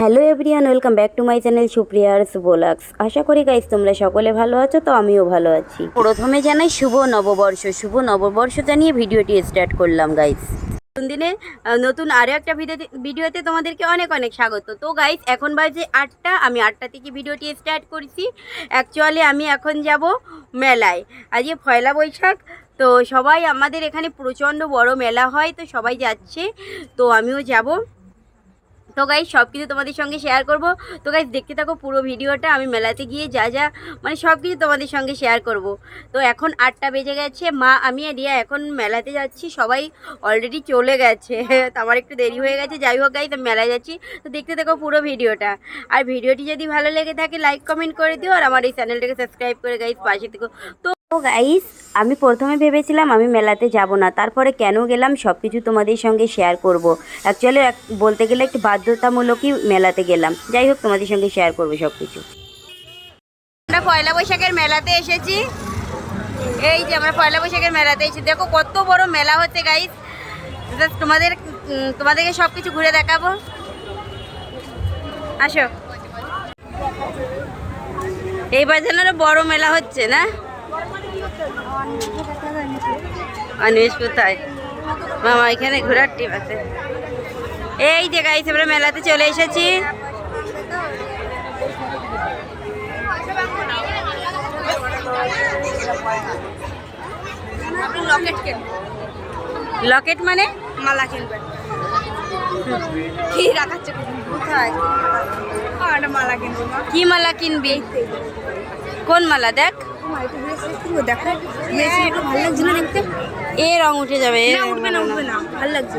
Hello everyone, welcome back to my channel সুপ্রিয়ার্স বোলাক্স আশা করি গাইস তোমরা সকলে ভালো আছো, তো আমিও ভালো আছি। প্রথমে জানাই শুভ নববর্ষ শুভ নববর্ষ জানিয়ে ভিডিওটি স্টার্ট করলাম গাইস নতুন দিনে নতুন আরও একটা ভিডিওতে তোমাদেরকে অনেক অনেক স্বাগত। তো গাইস এখন বাজে আটটা, আমি আটটা থেকে ভিডিওটি স্টার্ট করেছি। অ্যাকচুয়ালি আমি এখন যাব মেলায়। আজকে পয়লা বৈশাখ, তো সবাই আমাদের এখানে প্রচণ্ড বড় মেলা হয়, তো সবাই যাচ্ছে। তো আমিও যাব। তো গাই সব কিছু তোমাদের সঙ্গে শেয়ার করব। তো গাইজ দেখতে থাকো পুরো ভিডিওটা, আমি মেলাতে গিয়ে যা যা মানে সব কিছু তোমাদের সঙ্গে শেয়ার করব। তো এখন আটটা বেজে গেছে, মা, আমি আর রিয়া এখন মেলাতে যাচ্ছি, সবাই অলরেডি চলে গেছে। তো আমার একটু দেরি হয়ে গেছে, যাই হোক গাইজ আমি মেলায় যাচ্ছি। তো দেখতে থাকো পুরো ভিডিওটা। আর ভিডিওটি যদি ভালো লেগে থাকে লাইক কমেন্ট করে দিও, আর আমার এই চ্যানেলটাকে সাবস্ক্রাইব করে গাইজ পাশে থেকো। তো গাইস আমি প্রথমে ভেবেছিলাম আমি মেলাতে যাব না, তারপরে কেন গেলাম সব কিছু তোমাদের সঙ্গে শেয়ার করব। অ্যাকচুয়ালি বলতে গেলে একটু বাধ্যতামূলকই মেলাতে গেলাম। যাই হোক, তোমাদের সঙ্গে শেয়ার করব সব কিছু আমরা পয়লা বৈশাখের মেলাতে এসেছি। এই যে আমরা পয়লা বৈশাখের মেলাতে এসেছি। দেখো, কত বড় মেলা হচ্ছে গাইস তোমাদের তোমাদেরকে সব কিছু ঘুরে দেখাবো। আসো। এইবার যেন বড় মেলা হচ্ছে না? অন্বেষ কোথায়? মামা এখানে ঘোরার টিপ আছে। এই যে গাইস আমরা মেলাতে চলে এসেছি। লকেট মানে? মালা কিনবেন কি রাখাচ্ছে কোথায়? মালা কিনবো কি মালা কিনবি? কোন মালা দেখ। মা, একটু দেখো ভালো লাগছে দেখতে? এ রং উঠে যাবে এ না উঠবে না উঠবে না। ভালো লাগছে।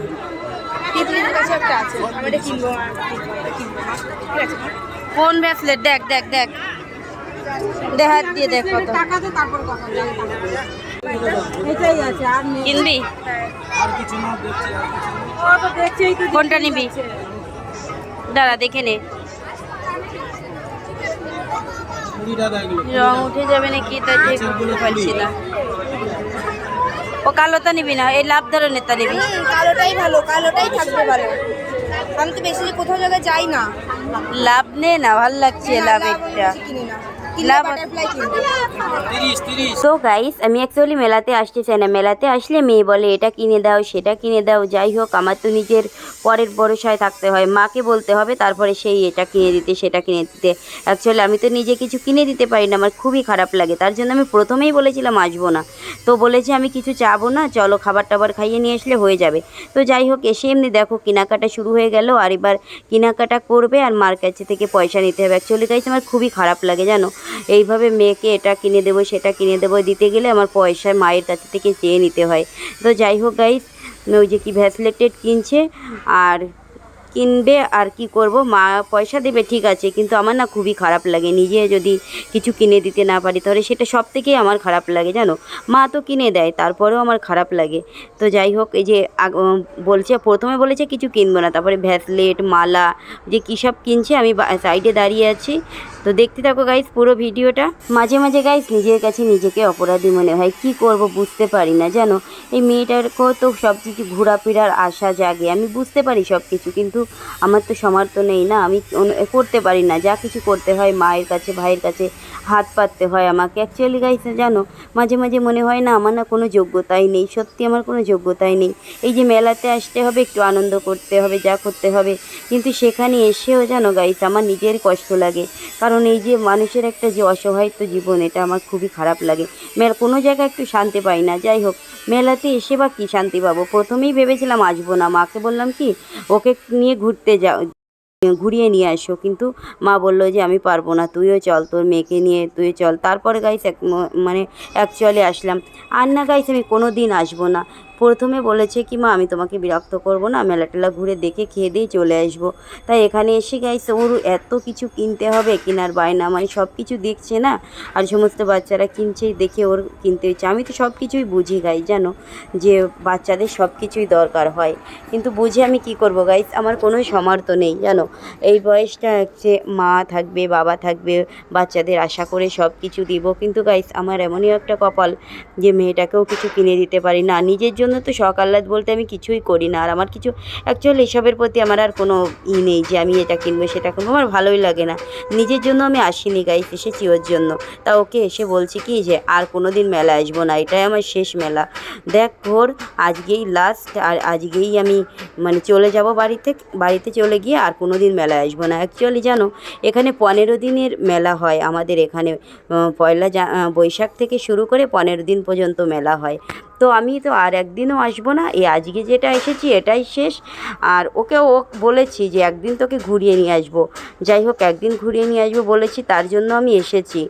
তিতলির কাছে একটা আছে আমি এটা কিনবো মা, এটা কিনবো মা। ঠিক আছে। কোন ব্রেসলেট দেখ দেখ দেখ। দেহাত দিয়ে দেখ কত। টাকাতে তারপর কথা এটাই আছে আর কিনবি? কোনটা নিবি। দাঁড়া দেখে নে। রং উঠে যাবে নাকি তা যে বুঝতে পারছি না। ও কালোটা নিবি না এই লাভ ধরনেরটা নিবি। কালোটাই ভালো কালোটাই থাকবে ভালো। আমি তো বেশি কোথাও জায়গায় যাই না। লাভ নে না ভালো লাগছে লাভ লাভ একটা। তো গাইস আমি অ্যাকচুয়ালি মেলাতে আসতে চাই না। মেলাতে আসলে মেয়ে বলে এটা কিনে দাও সেটা কিনে দাও যাই হোক আমার তো নিজের পরের ভরসায় থাকতে হয়। মাকে বলতে হবে তারপরে সেই এটা কিনে দিতে সেটা কিনে দিতে। অ্যাকচুয়ালি আমি তো নিজে কিছু কিনে দিতে পারি না আমার খুবই খারাপ লাগে। তার জন্য আমি প্রথমেই বলেছিলাম আসব না। তো বলেছে আমি কিছু চাবো না চলো খাবার টাবার খাইয়ে নিয়ে আসলে হয়ে যাবে। তো যাই হোক এসে এমনি দেখো কেনাকাটা শুরু হয়ে গেল। আর এবার কেনাকাটা করবে আর মার কাছে থেকে পয়সা নিতে হবে। অ্যাকচুয়ালি গাইস আমার খুবই খারাপ লাগে জানো? এইভাবে মেয়েকে এটা কিনে দেবো, সেটা কিনে দেবো, দিতে গেলে আমার পয়সা মায়ের কাছে থেকে চেয়ে নিতে হয়। তো যাই হোক গাইস ওই যে কি ভ্যাসলেটেড কিনছে, আর কিনবে আর কি করব, মা পয়সা দেবে ঠিক আছে, কিন্তু আমার না খুবই খারাপ লাগে। নিজে যদি কিছু কিনে দিতে না পারি, তাহলে সেটা সব থেকেই আমার খারাপ লাগে, জানো? মা তো কিনে দেয়, তারপরেও আমার খারাপ লাগে। তো যাই হোক, এই যে বলছে, প্রথমে বলেছে কিছু কিনবো না, তারপরে ভ্যাসলেট মালা, যে কী সব কিনছে, আমি সাইডে দাঁড়িয়ে আছি। তো দেখতে থাকো গাইস পুরো ভিডিওটা। মাঝে মাঝে গাইস নিজের কাছে নিজেকে অপরাধী মনে হয়। কি করব বুঝতে পারি না, জানো? এই মেয়েটারকেও তো সব কিছু ঘোরাফেরার আশা জাগে। আমি বুঝতে পারি সব কিছু, কিন্তু আমার তো সমর্থ নেই না। আমি করতে পারি না। যা কিছু করতে হয় মায়ের কাছে, ভাইয়ের কাছে হাত পাততে হয় আমাকে। অ্যাকচুয়ালি গাইস জানো, মাঝে মাঝে মনে হয় না, আমার না কোনো যোগ্যতাই নেই। সত্যি আমার কোনো যোগ্যতাই নেই। এই যে মেলাতে আসতে হবে, একটু আনন্দ করতে হবে, যা করতে হবে। কিন্তু সেখানে এসেও, জানো গাইস আমার নিজের কষ্ট লাগে। কারণ এই যে মানুষের একটা যে অসহায়ত্ব জীবন, এটা আমার খুবই খারাপ লাগে। মেলা কোনো জায়গায় একটু শান্তি পাই না। যাই হোক, মেলাতে এসে বা কী শান্তি পাবো? প্রথমেই ভেবেছিলাম আসব না। মাকে বললাম কি, ওকে নিয়ে ঘুরতে যাও, ঘুরিয়ে নিয়ে আসো। কিন্তু মা বলল যে, আমি পারব না। তুইও চল, তোর মেয়েকে নিয়ে তুই চল। তারপরে গাইস এক মানে অ্যাকচুয়ালি আসলাম। আর না গাইস আমি কোনো দিন আসব না। প্রথমে বলেছে কি, মা, আমি তোমাকে বিরক্ত করব না মেলা টেলা ঘুরে দেখে খেয়ে দিয়ে চলে আসব। তাই এখানে এসে গাইস ওর এত কিছু কিনতে হবে, কেনার বায়না মানে সব কিছু দেখছে না? আর সমস্ত বাচ্চারা কিনছে দেখে ওর কিনতে হচ্ছে। আমি তো সব কিছুই বুঝি গাই জানো? যে বাচ্চাদের সব কিছুই দরকার হয়। কিন্তু বুঝে আমি কি করব গাইস আমার কোনো সামর্থ্য নেই, জানো? এই বয়সটা হচ্ছে মা থাকবে, বাবা থাকবে, বাচ্চাদের আশা করে সব কিছু দিব। কিন্তু গাইস আমার এমনই একটা কপাল যে মেয়েটাকেও কিছু কিনে দিতে পারি না। নিজের জন্য তো শখ, আহ্লাদ বলতে আমি কিছুই করি না। আর আমার কিছু অ্যাকচুয়ালি এসবের প্রতি আমার আর কোনো ই নেই যে আমি এটা কিনবো, সেটা কিনবো, আমার ভালোই লাগে না। নিজের জন্য আমি আসিনি গাইস এসেছি ওর জন্য। তা ওকে এসে বলছি কি যে, আর কোনো দিন মেলা আসব না, এটাই আমার শেষ মেলা। দেখ ভোর, আজকেই লাস্ট আর আজকেই আমি মানে চলে যাব বাড়িতে বাড়িতে চলে গিয়ে আর কোনো দিন মেলায় আসব না। অ্যাকচুয়ালি জানো, এখানে পনেরো দিনের মেলা হয় আমাদের এখানে। পয়লা বৈশাখ থেকে শুরু করে পনেরো দিন পর্যন্ত মেলা হয়। তো আমি তো আর একদিনও আসব না। এই আজকে যেটা এসেছি, এটাই শেষ। আর ওকে ও বলেছি যে একদিন তোকে ঘুরিয়ে নিয়ে আসব। যাই হোক, একদিন ঘুরিয়ে নিয়ে আসব বলেছি, তার জন্য আমি এসেছি।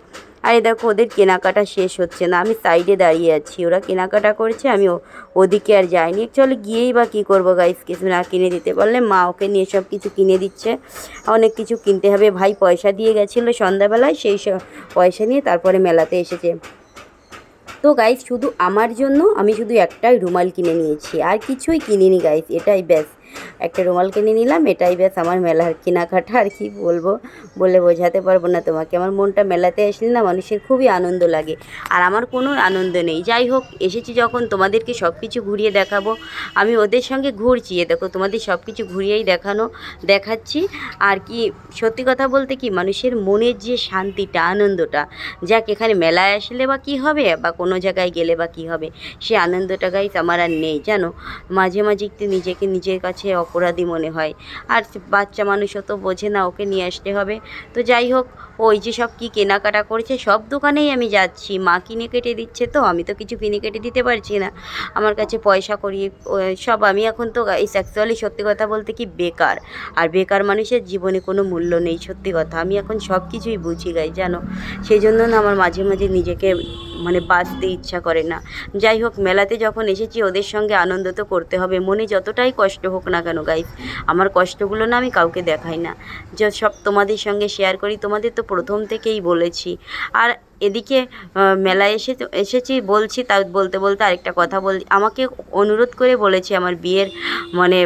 আরে দেখো, ওদের কেনাকাটা শেষ হচ্ছে না। আমি সাইডে দাঁড়িয়ে আছি। ওরা কেনাকাটা করছে, আমি ওদিকে আর যাইনি। অ্যাকচুয়ালি গিয়েই বা কী করব গাইস কিছু না কিনে দিতে পারলে মা ওকে নিয়ে সব কিছু কিনে দিচ্ছে। অনেক কিছু কিনতে হবে। ভাই পয়সা দিয়ে গেছিল সন্ধ্যাবেলায়, সেই সব পয়সা নিয়ে তারপরে মেলাতে এসেছে। তো গাইস শুধু আমার জন্য আমি শুধু একটাই রুমাল কিনে নিয়েছি। আর কিছুই কিনিনি গাইস এটাই ব্যাস। একটা রুমাল কিনে নিলাম, এটাই ব্যাস আমার মেলার কেনাকাটা। আর কি বলব? বলে বোঝাতে পারব না তোমাকে। আমার মনটা মেলাতে আসলে না মানুষের খুবই আনন্দ লাগে। আর আমার কোনো আনন্দ নেই। যাই হোক, এসেছি যখন তোমাদেরকে সব কিছু ঘুরিয়ে দেখাবো। আমি ওদের সঙ্গে ঘুরছি। এ দেখো, তোমাদের সব কিছু ঘুরিয়েই দেখানো, দেখাচ্ছি। আর কি, সত্যি কথা বলতে কি, মানুষের মনের যে শান্তিটা, আনন্দটা, যাক এখানে মেলায় আসলে বা কী হবে, বা কোনো জায়গায় গেলে বা কী হবে, সে আনন্দটা গাইস আমার আর নেই। জানো, মাঝে মাঝে একটু নিজেকে নিজের কাছে অপরাধী মনে হয়। আর বাচ্চা মানুষও তো বোঝে না, ওকে নিয়ে আসতে হবে। তো যাই হোক, ওই যে সব কি কেনাকাটা করেছে, সব দোকানেই আমি যাচ্ছি। মা কিনে কেটে দিচ্ছে তো, আমি তো কিছু কিনে কেটে দিতে পারছি না। আমার কাছে পয়সা করি সব আমি এখন তো এই অ্যাকচুয়ালি সত্যি কথা বলতে কি বেকার। আর বেকার মানুষের জীবনে কোনো মূল্য নেই, সত্যি কথা। আমি এখন সব কিছুই বুঝি গাই, জানো? সেই জন্য না আমার মাঝে মাঝে নিজেকে মানে বাঁচতে ইচ্ছা করে না। যাই হোক, মেলাতে যখন এসেছি, ওদের সঙ্গে আনন্দ তো করতে হবে। মনে যতটাই কষ্ট হোক না কেন গাইজ আমার কষ্টগুলো না আমি কাউকে দেখাই না। যে সব তোমাদের সঙ্গে শেয়ার করি, তোমাদের তো প্রথম থেকেই বলেছি। আর এদিকে মেলায় এসে এসেছি, বলছি তা বলতে বলতে আরেকটা কথা বল। আমাকে অনুরোধ করে বলেছে, আমার বিয়ের মানে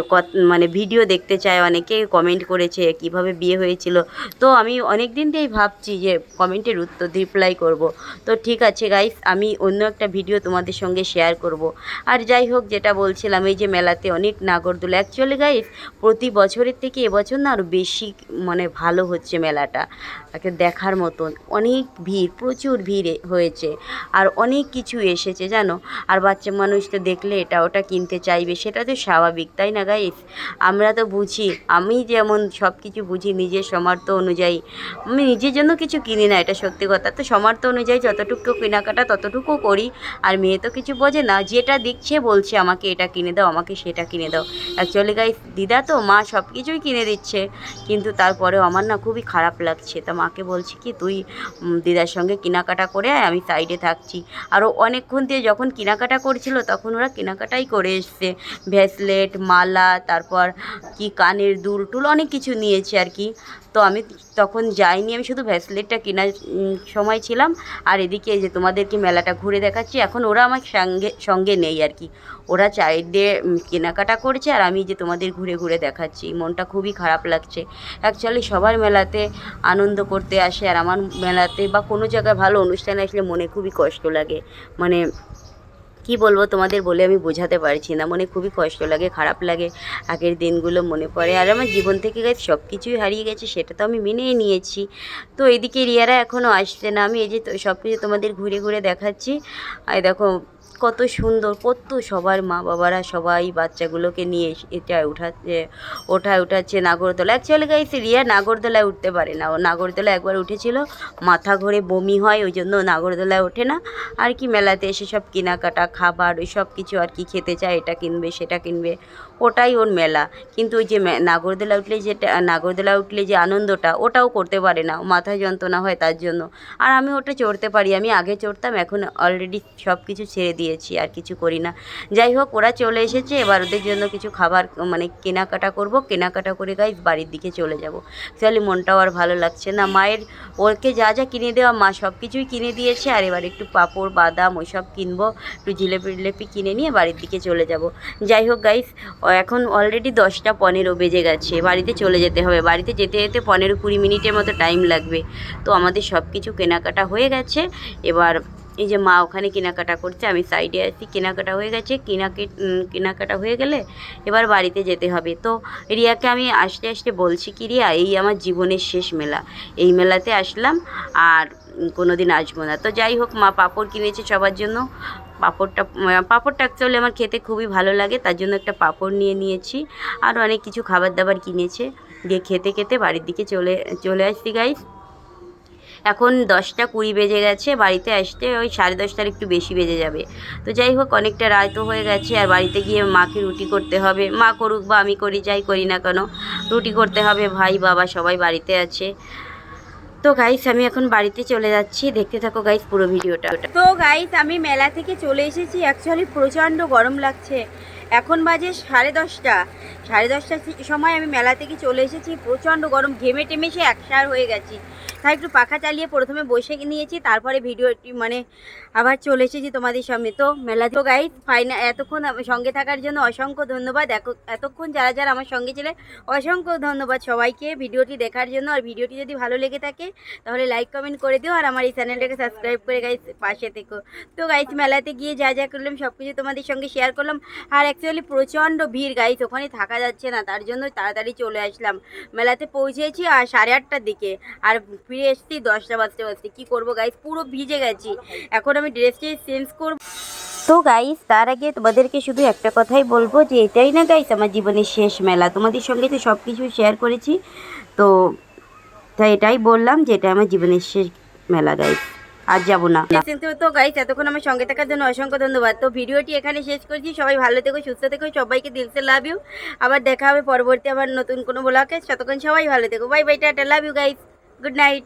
মানে ভিডিও দেখতে চায়, অনেকে কমেন্ট করেছে কীভাবে বিয়ে হয়েছিল। তো আমি অনেক দিন থেকেই ভাবছি যে কমেন্টের উত্তর রিপ্লাই করব। তো ঠিক আছে গাইস আমি অন্য একটা ভিডিও তোমাদের সঙ্গে শেয়ার করব। আর যাই হোক, যেটা বলছিলাম, এই যে মেলাতে অনেক নাগরদোলা। অ্যাকচুয়ালি গাইস প্রতি বছরের থেকে এবছর না আরও বেশি মানে ভালো হচ্ছে মেলাটা। একে দেখার মতন। অনেক ভিড়, প্রচুর ভিড় হয়েছে। আর অনেক কিছু এসেছে, জানো? আর বাচ্চা মানুষ তো দেখলে এটা ওটা কিনতে চাইবে, সেটা তো স্বাভাবিক, তাই না গাইস আমরা তো বুঝি, আমি যেমন সব কিছু বুঝি নিজের সমর্থ অনুযায়ী। আমি নিজের জন্য কিছু কিনি না, এটা সত্যি কথা। তো সামর্থ্য অনুযায়ী যতটুকু কেনাকাটা ততটুকু করি, আর মেয়ে তো কিছু বোঝে না, যেটা দিচ্ছে বলছে, আমাকে এটা কিনে দাও, আমাকে সেটা কিনে দাও। অ্যাকচুয়ালি গাইস দিদা তো মা সব কিছুই কিনে দিচ্ছে, কিন্তু তারপরেও আমার না খুবই খারাপ লাগছে, তা মাকে বলছি কি, তুই দিদার সঙ্গে কেনাকাটা করে আমি সাইডে থাকছি। আরও অনেকক্ষণ দিয়ে যখন কেনাকাটা করছিল, তখন ওরা কেনাকাটাই করে এসছে। ভ্যাসলেট মালা, তারপর কি কানের দুল টুল অনেক কিছু নিয়েছে আর কি। তো আমি তখন যাইনি, আমি শুধু ভ্যাসলেটটা কেনার সময় ছিলাম। আর এদিকে যে তোমাদেরকে মেলাটা ঘুরে দেখাচ্ছি, এখন ওরা আমার সঙ্গে সঙ্গে নেই আর কি। ওরা চাইডে কেনাকাটা করছে, আর আমি যে তোমাদের ঘুরে ঘুরে দেখাচ্ছি। মনটা খুবই খারাপ লাগছে। অ্যাকচুয়ালি সবার মেলাতে আনন্দ করতে আসে, আর আমার মেলাতে বা কোনো জায়গায় ভালো অনুষ্ঠান আসলে মনে খুবই কষ্ট লাগে। মানে কি বলব তোমাদের বলে আমি বোঝাতে পারছি না। মনে খুবই কষ্ট লাগে, খারাপ লাগে, আগের দিনগুলো মনে পড়ে। আর আমার জীবন থেকে গেছে সব কিছুই হারিয়ে গেছে, সেটা তো আমি মেনেই নিয়েছি। তো এদিকে রিয়ারা এখনও আসছে না। আমি এই যে সব কিছু তোমাদের ঘুরে ঘুরে দেখাচ্ছি। আর দেখো কত সুন্দর, কত সবার মা বাবারা সবাই বাচ্চাগুলোকে নিয়ে এটা উঠাচ্ছে, ওঠায় উঠাচ্ছে নাগরদোলা। অ্যাকচুয়ালি গাইস রিয়া নাগরদোলায় উঠতে পারে না। ও নাগরদোলা একবার উঠেছিল, মাথা ঘুরে বমি হয় ওই জন্য নাগরদোলায় ওঠে না। আর কি মেলাতে এসে সব কেনাকাটা, খাবার ওই সব কিছু আর কি খেতে চায়, এটা কিনবে, সেটা কিনবে, ওটাই ওর মেলা। কিন্তু ওই যে নাগরদোলা উঠলে যেটা নাগরদোলা উঠলে যে আনন্দটা, ওটাও করতে পারে না। ও মাথায় যন্ত্রণা হয় তার জন্য। আর আমি ওটা চড়তে পারি, আমি আগে চড়তাম, এখন অলরেডি সব কিছু ছেড়ে দিয়েছি। দিয়েছি, আর কিছু করি না। যাই হোক, ওরা চলে এসেছে, এবার ওদের জন্য কিছু খাবার মানে কেনাকাটা করব। কেনাকাটা করে গাইজ বাড়ির দিকে চলে যাব। অ্যাকচুয়ালি মনটাও আর ভালো লাগছে না। মায়ের, ওকে যা যা কিনে দেওয়া, মা সব কিছুই কিনে দিয়েছে, আর এবার একটু পাঁপড়, বাদাম ওইসব কিনবো, একটু জিলেপি টিলেপি কিনে নিয়ে বাড়ির দিকে চলে যাব। যাই হোক গাইস এখন অলরেডি দশটা পনেরো বেজে গেছে। বাড়িতে চলে যেতে হবে। বাড়িতে যেতে যেতে পনেরো কুড়ি মিনিটের মতো টাইম লাগবে। তো আমাদের সব কিছু কেনাকাটা হয়ে গেছে। এবার এই যে মা ওখানে কেনাকাটা করছে আমি সাইডে আছি কেনাকাটা হয়ে গেছে উম, কেনাকাটা হয়ে গেলে এবার বাড়িতে যেতে হবে। তো রিয়াকে আমি আসতে আসতে বলছি কি রিয়া এই আমার জীবনের শেষ মেলা। এই মেলাতে আসলাম আর কোনো দিন আসব না। তো যাই হোক মা পাপড় কিনেছে সবার জন্য। পাঁপড়টা পাঁপড়টা অ্যাকচুয়ালি আমার খেতে খুবই ভালো লাগে তার জন্য একটা পাঁপড় নিয়ে নিয়েছি। আর অনেক কিছু খাবার দাবার কিনেছে। দিয়ে খেতে খেতে বাড়ির দিকে চলে চলে আসছি গাইস এখন দশটা কুড়ি বেজে গেছে, বাড়িতে আসতে ওই সাড়ে দশটার একটু বেশি বেজে যাবে। তো যাই হোক, অনেকটা রায় তো হয়ে গেছে, আর বাড়িতে গিয়ে মাকে রুটি করতে হবে। মা করুক বা আমি করি, যাই করি না কেন, রুটি করতে হবে, ভাই, বাবা সবাই বাড়িতে আছে। তো গাইস আমি এখন বাড়িতে চলে যাচ্ছি, দেখতে থাকো গাইস পুরো ভিডিওটা। তো গাইস আমি মেলা থেকে চলে এসেছি অ্যাকচুয়ালি প্রচণ্ড গরম লাগছে। এখন বাজে সাড়ে দশটা। সাড়ে দশটার সময় আমি মেলা থেকে চলে এসেছি, প্রচণ্ড গরম, ঘেমে টেমে সে একসার হয়ে গেছি। তাই একটু পাখা চালিয়ে প্রথমে বসে নিয়েছি, তারপরে ভিডিওটি মানে আবার চলে এসেছি তোমাদের সামনে। তো মেলা তো গাইস ফাইনা এতক্ষণ সঙ্গে থাকার জন্য অসংখ্য ধন্যবাদ। এত- এতক্ষণ যারা যারা আমার সঙ্গে ছিলে, অসংখ্য ধন্যবাদ সবাইকে ভিডিওটি দেখার জন্য। আর ভিডিওটি যদি ভালো লেগে থাকে, তাহলে লাইক কমেন্ট করে দিও। আর আমার এই চ্যানেলটাকে সাবস্ক্রাইব করে গাইস পাশে থেকো। তো গাইস মেলাতে গিয়ে যা যা করলাম সব কিছু তোমাদের সঙ্গে শেয়ার করলাম। আর অ্যাকচুয়ালি প্রচণ্ড ভিড় গাইস ওখানে থাকা যাচ্ছে না, তার জন্য তাড়াতাড়ি চলে আসলাম। মেলাতে পৌঁছেছি আর সাড়ে আটটার দিকে। আর ফিরে এসেছি, দশটা বাজতে বাজতে। কী করব গাইস পুরো ভিজে গেছি। এখন আমি ড্রেসটি চেঞ্জ করব। তো গাইস তার আগে তোমাদেরকে শুধু একটা কথাই বলব যে, এটাই না গাইস আমার জীবনের শেষ মেলা। তোমাদের সঙ্গে তো সব কিছু শেয়ার করেছি। তো তাই এটাই বললাম যে, এটা আমার জীবনের শেষ মেলা গাইস আর যাব না। তো গাইস এতক্ষণ আমার সঙ্গে থাকার জন্য অসংখ্য ধন্যবাদ। তো ভিডিওটি এখানে শেষ করছি। সবাই ভালো থেকো, সুস্থ থেকো, সবাইকে দিলসে লাভ ইউ আবার দেখা হবে পরবর্তী আবার নতুন কোনো ব্লগে ততক্ষণ সবাই ভালো থেকো। Bye bye ta-ta love you guys good night.